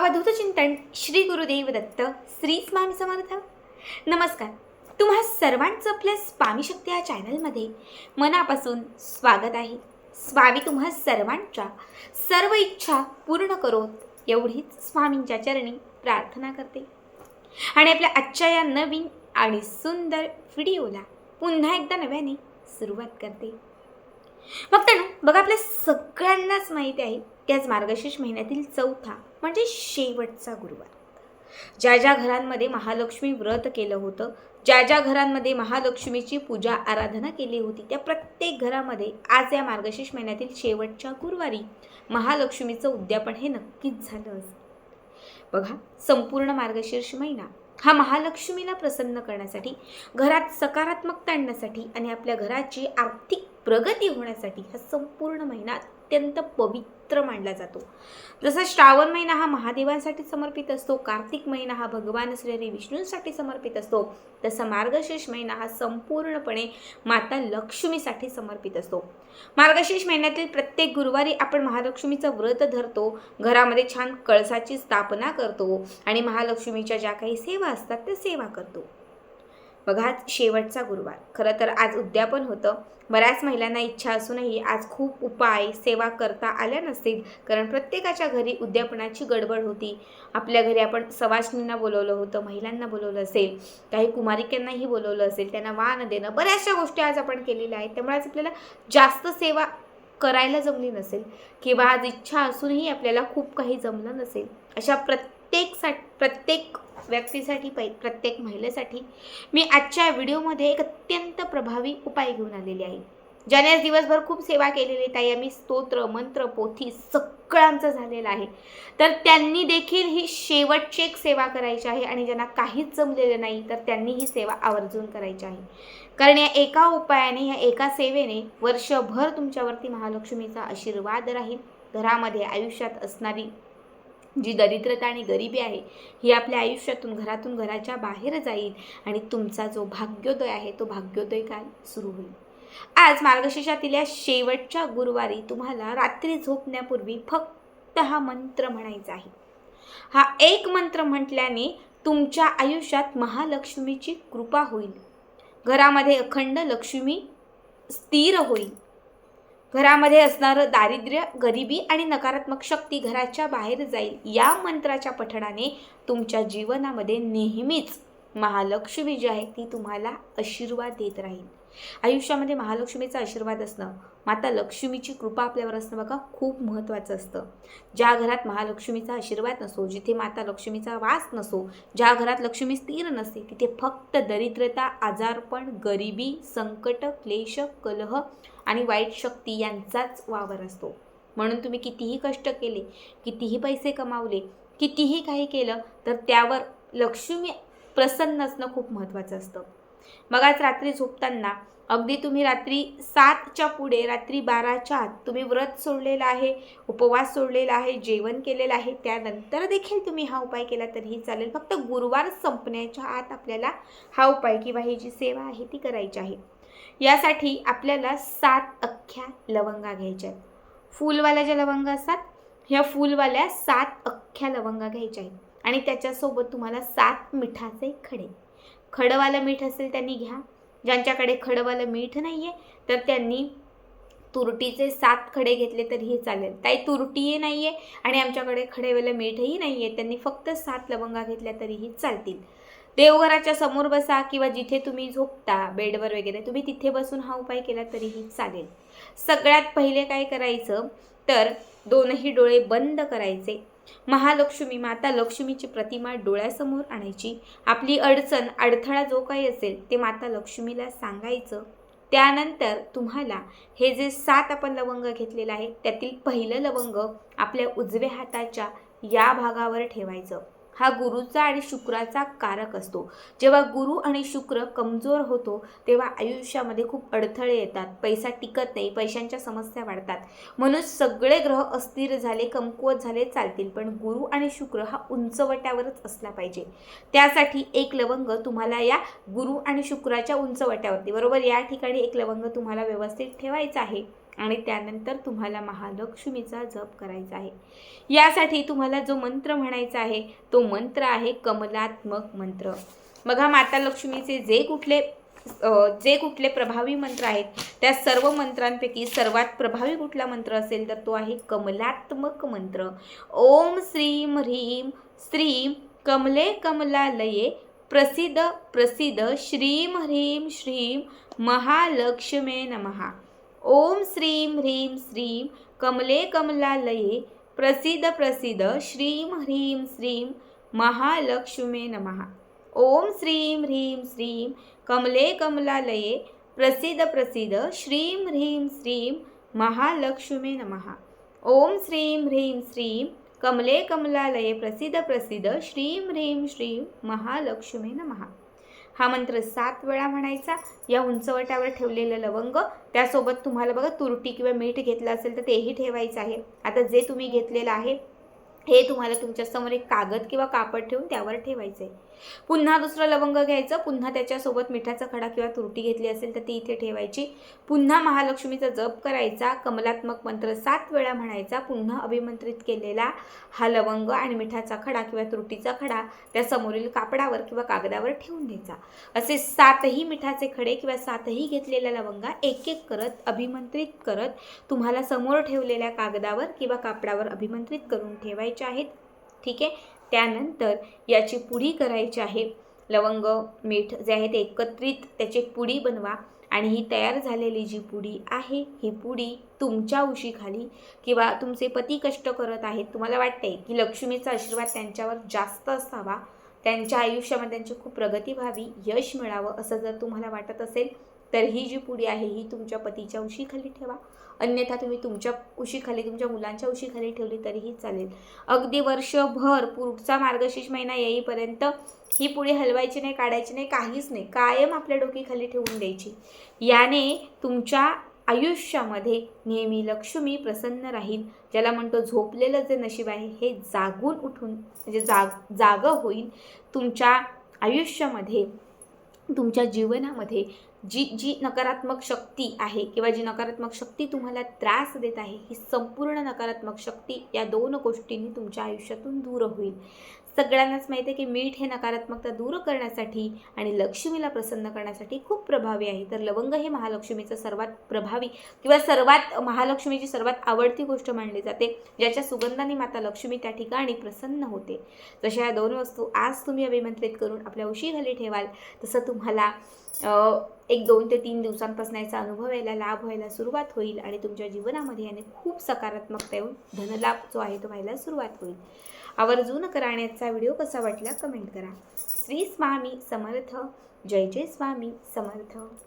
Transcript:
अवधूत चिंतन श्री गुरुदेव दत्त श्री स्वामी समर्थ. नमस्कार. तुम्हा सर्वांचं आपल्या स्वामी शक्ती या चॅनलमध्ये मनापासून स्वागत आहे. स्वामी तुम्हा सर्वांच्या सर्व इच्छा पूर्ण करोत एवढीच स्वामींच्या चरणी प्रार्थना करते. आणि आपल्या आजच्या या नवीन आणि सुंदर व्हिडिओला पुन्हा एकदा नव्याने सुरुवात करते. फक्त ना बघा आपल्या सगळ्यांनाच माहिती आहे की मार्गशीर्ष महिन्यातील चौथा म्हणजे शेवटचा गुरुवार. ज्या ज्या घरांमध्ये महालक्ष्मी व्रत केलं होतं ज्या ज्या घरांमध्ये महालक्ष्मीची पूजा आराधना केली होती त्या प्रत्येक घरामध्ये आज या मार्गशीर्ष महिन्यातील शेवटच्या गुरुवारी महालक्ष्मीचं उद्यापन हे नक्कीच झालं असेल. बघा संपूर्ण मार्गशीर्ष महिना हा महालक्ष्मीला प्रसन्न करण्यासाठी घरात सकारात्मकता आणण्यासाठी आणि आपल्या घराची आर्थिक प्रगती होण्यासाठी हा संपूर्ण महिना अत्यंत पवित्र मानला जातो. जसा श्रावण महिना हा महादेवांसाठी समर्पित असतो कार्तिक महिना हा भगवान श्री विष्णूंसाठी समर्पित असतो तसा मार्गशीर्ष महिना हा संपूर्णपणे माता लक्ष्मीसाठी समर्पित असतो. मार्गशीर्ष महिन्यातील प्रत्येक गुरुवारी आपण महालक्ष्मीचं व्रत धरतो घरामध्ये छान कळसाची स्थापना करतो आणि महालक्ष्मीच्या ज्या काही सेवा असतात त्या सेवा करतो. बघा आज शेवटचा गुरुवार. खरं तर आज उद्यापन होतं. बऱ्याच महिलांना इच्छा असूनही आज खूप उपाय सेवा करता आल्या नसतील. कारण प्रत्येकाच्या घरी उद्यापनाची गडबड होती. आपल्या घरी आपण सवासणींना बोलवलं होतं महिलांना बोलवलं असेल काही कुमारिकांनाही बोलवलं असेल त्यांना वान देणं बऱ्याचशा गोष्टी आज आपण केलेल्या आहेत. त्यामुळे आज आपल्याला जास्त सेवा करायला जमली नसेल किंवा आज इच्छा असूनही आपल्याला खूप काही जमलं नसेल. अशा प्रत्येक सा प्रत्येक व्यक्तीसाठी पै प्रत्येक महिलेसाठी मी आजच्या व्हिडिओमध्ये एक अत्यंत प्रभावी उपाय घेऊन आलेले आहे. ज्याने दिवसभर खूप सेवा केलेली आहे ताई आम्ही स्तोत्र मंत्र पोथी सगळ्यांचं झालेलं आहे. तर त्यांनी देखील ही शेवटची एक सेवा करायची आहे आणि ज्यांना काहीच जमलेलं नाही तर त्यांनी ही सेवा आवर्जून करायची आहे. कारण या एका उपायाने या एका सेवेने वर्षभर तुमच्यावरती महालक्ष्मीचा आशीर्वाद राहील. घरामध्ये आयुष्यात असणारी जी दरिद्रता आणि गरिबी आहे ही आपल्या आयुष्यातून घरातून घराच्या बाहेर जाईल आणि तुमचा जो भाग्योदय आहे तो भाग्योदय काल सुरू होईल. आज मार्गशीर्षातील या शेवटच्या गुरुवारी तुम्हाला रात्री झोपण्यापूर्वी फक्त हा मंत्र म्हणायचा आहे. हा एक मंत्र म्हटल्याने तुमच्या आयुष्यात महालक्ष्मीची कृपा होईल. घरामध्ये अखंड लक्ष्मी स्थिर होईल. घरामध्ये असणारं दारिद्र्य गरिबी आणि नकारात्मक शक्ती घराच्या बाहेर जाईल या मंत्राच्या पठणाने तुमच्या जीवनामध्ये नेहमीच महालक्ष्मी जी आहे ती तुम्हाला आशीर्वाद देत राहील. आयुष्यामध्ये महालक्ष्मीचा आशीर्वाद असणं माता लक्ष्मीची कृपा आपल्यावर असणं बघा खूप महत्त्वाचं असतं. ज्या घरात महालक्ष्मीचा आशीर्वाद नसो जिथे माता लक्ष्मीचा वास नसो ज्या घरात लक्ष्मी स्थिर नसते तिथे फक्त दरिद्रता आजारपण गरिबी संकट क्लेश कलह आणि वाईट शक्ती यांचाच वावर असतो. म्हणून तुम्ही कितीही कष्ट केले कितीही पैसे कमावले कितीही काही केलं तर त्यावर लक्ष्मी प्रसन्न असणं खूप महत्त्वाचं असतं. मग आज रात्री झोपताना अगदी तुम्ही रात्री सातच्या पुढे रात्री बाराच्या आत तुम्ही व्रत सोडलेलं आहे उपवास सोडलेला आहे जेवण केलेलं आहे त्यानंतर देखील तुम्ही हा उपाय केला तरीही चालेल. फक्त गुरुवार संपण्याच्या आत आपल्याला हा उपाय किंवा ही जी सेवा आहे ती करायची आहे. यासाठी आपल्याला सात अख्ख्या लवंगा घ्यायच्या आहेत. फुलवाल्या ज्या लवंगा असतात ह्या फुलवाल्या सात अख्ख्या लवंगा घ्यायच्या आहेत. आणि त्याच्यासोबत तुम्हाला सात मिठाचे खडे. खडवालं मीठ असेल त्यांनी घ्या. ज्यांच्याकडे खडवालं मीठ नाही आहे तर त्यांनी तुरटीचे सात खडे घेतले तरीही चालेल. ताई तुरटीही नाही आहे आणि आमच्याकडे खडेवालं मीठही नाही आहे त्यांनी फक्त सात लवंगा घेतल्या तरीही चालतील. देवघराच्या समोर बसा किंवा जिथे तुम्ही झोपता बेडवर वगैरे तुम्ही तिथे बसून हा उपाय केला तरीही चालेल. सगळ्यात पहिले काय करायचं? तर दोनही डोळे बंद करायचे. महालक्ष्मी माता लक्ष्मीची प्रतिमा डोळ्यासमोर आणायची. आपली अडचण अडथळा जो काही असेल ते माता लक्ष्मीला सांगायचं. त्यानंतर तुम्हाला हे जे सात आपण लवंग घेतलेलं आहे त्यातील पहिलं लवंग आपल्या उजव्या हाताच्या या भागावर ठेवायचं. हा गुरुचा आणि शुक्राचा कारक असतो. जेव्हा गुरु आणि शुक्र कमजोर होतो तेव्हा आयुष्यामध्ये खूप अडथळे येतात. पैसा टिकत नाही पैशांच्या समस्या वाढतात. म्हणून सगळे ग्रह अस्थिर झाले कमकुवत झाले चालतील. पण गुरु आणि शुक्र हा उंचवट्यावरच असला पाहिजे. त्यासाठी एक लवंग तुम्हाला या गुरु आणि शुक्राच्या उंचवट्यावरती बरोबर? या ठिकाणी एक लवंग तुम्हाला व्यवस्थित ठेवायचा आहे. आणि त्यानंतर तुम्हाला महालक्ष्मीचा जप करायचा आहे. यासाठी तुम्हाला जो मंत्र म्हणायचा आहे तो मंत्र आहे कमलात्मक मंत्र. बघा माता लक्ष्मीचे जे कुठले जे कुठले प्रभावी मंत्र आहेत त्या सर्व मंत्रांपैकी सर्वात प्रभावी कुठला मंत्र असेल तर तो आहे कमलात्मक मंत्र. ओम श्रीम ह्रीम स्त्रीम कमले कमलालये प्रसिद्ध प्रसिद्ध श्रीम ह्रीम श्रीम महालक्ष्मे नमहा ओम श्रीं ह्रीं श्रीं कमले कमलालये प्रसिद्ध प्रसिद्ध श्रीं ह्रीं श्रीं महालक्ष्मे नमः. ओम श्रीं ह्रीं श्रीं कमले कमलालये प्रसिद्ध प्रसिद्ध श्रीं ह्रीं श्रीं महालक्ष्मी नमः. ओम श्रीं ह्रीं श्रीं कमले कमलालये प्रसिद्ध प्रसिद्ध श्रीं ह्रीं श्रीं महालक्ष्मी नमः. हा मंत्र सात वेळा म्हणायचा. या उंचवट्यावर ठेवलेलं लवंग त्यासोबत तुम्हाला बघा तुरटी किंवा मीठ घेतलं असेल तर तेही ठेवायचं आहे. आता जे तुम्ही घेतलेलं आहे हे तुम्हाला तुमच्यासमोर एक कागद किंवा कापड ठेवून त्यावर ठेवायचं आहे पुन्हा दुसरं लवंग घ्यायचं पुन्हा त्याच्यासोबत मिठाचा खडा किंवा तुरटी घेतली असेल तर ती इथे ठेवायची. पुन्हा महालक्ष्मीचा जप करायचा कमलात्मक मंत्र सात वेळा म्हणायचा पुन्हा अभिमंत्रित केलेला हा लवंग आणि मिठाचा खडा किंवा तुरटीचा खडा त्या समोरील कापडावर किंवा कागदावर ठेवून द्यायचा. असे सातही मिठाचे खडे किंवा सातही घेतलेल्या लवंगा एक एक करत अभिमंत्रित करत तुम्हाला समोर ठेवलेल्या कागदावर किंवा कापडावर अभिमंत्रित करून ठेवायचे आहेत. ठीक आहे? त्यानंतर याची पुडी करायची आहे. लवंग मीठ जे आहे ते एकत्रित त्याची पुडी बनवा आणि ही तयार झालेली जी पुडी आहे ही पुडी तुमच्या उशीखाली किंवा तुमचे पती कष्ट करत आहेत तुम्हाला वाटते की लक्ष्मीचा आशीर्वाद त्यांच्यावर जास्त असावा? त्यांच्या आयुष्यामध्ये त्यांची खूप प्रगती व्हावी यश मिळावं असं जर तुम्हाला वाटत असेल तर ही जी पुडी आहे ही तुमच्या पतीच्या उशीखाली ठेवा. अन्यथा तुम्ही तुमच्या उशीखाली तुमच्या मुलांच्या उशीखाली ठेवली तरीही चालेल. अगदी वर्षभर पुढचा मार्गशीर्ष महिना येईपर्यंत ही पुडी हलवायची नाही काढायची नाही काहीच नाही. कायम आपल्या डोकीखाली ठेवून द्यायची. याने तुमच्या आयुष्यामध्ये नेहमी लक्ष्मी प्रसन्न राहील. ज्याला म्हणतो झोपलेलं जे नशीब आहे हे जागून उठून म्हणजे जाग जागं होईल. तुमच्या आयुष्यामध्ये तुमच्या जीवनामध्ये जी जी नकारात्मक शक्ती आहे किंवा जी नकारात्मक शक्ती तुम्हाला त्रास देत आहे ही संपूर्ण नकारात्मक शक्ती या दोन गोष्टींनी तुमच्या आयुष्यातून दूर होईल. सगळ्यांनाच माहिती आहे की मीठ हे नकारात्मकता दूर करण्यासाठी आणि लक्ष्मीला प्रसन्न करण्यासाठी खूप प्रभावी आहे. तर लवंग हे महालक्ष्मीचं सर्वात प्रभावी किंवा सर्वात महालक्ष्मीची सर्वात आवडती गोष्ट मानली जाते ज्याच्या सुगंधाने माता लक्ष्मी त्या ठिकाणी प्रसन्न होते. जशा या दोन वस्तू आज तुम्ही अभिमंत्रित करून आपल्या उशीखाली ठेवाल. तसं तुम्हाला एक दोन ते तीन दिवसांपासून याचा अनुभव यायला लाभ व्हायला सुरुवात होईल आणि तुमच्या जीवनामध्ये याने खूप सकारात्मकता येऊन धनलाभ जो आहे तो व्हायला सुरुवात होईल. आवर्जून करण्याचा व्हिडिओ कसा वाटला कमेंट करा. श्री स्वामी समर्थ. जय जय स्वामी समर्थ.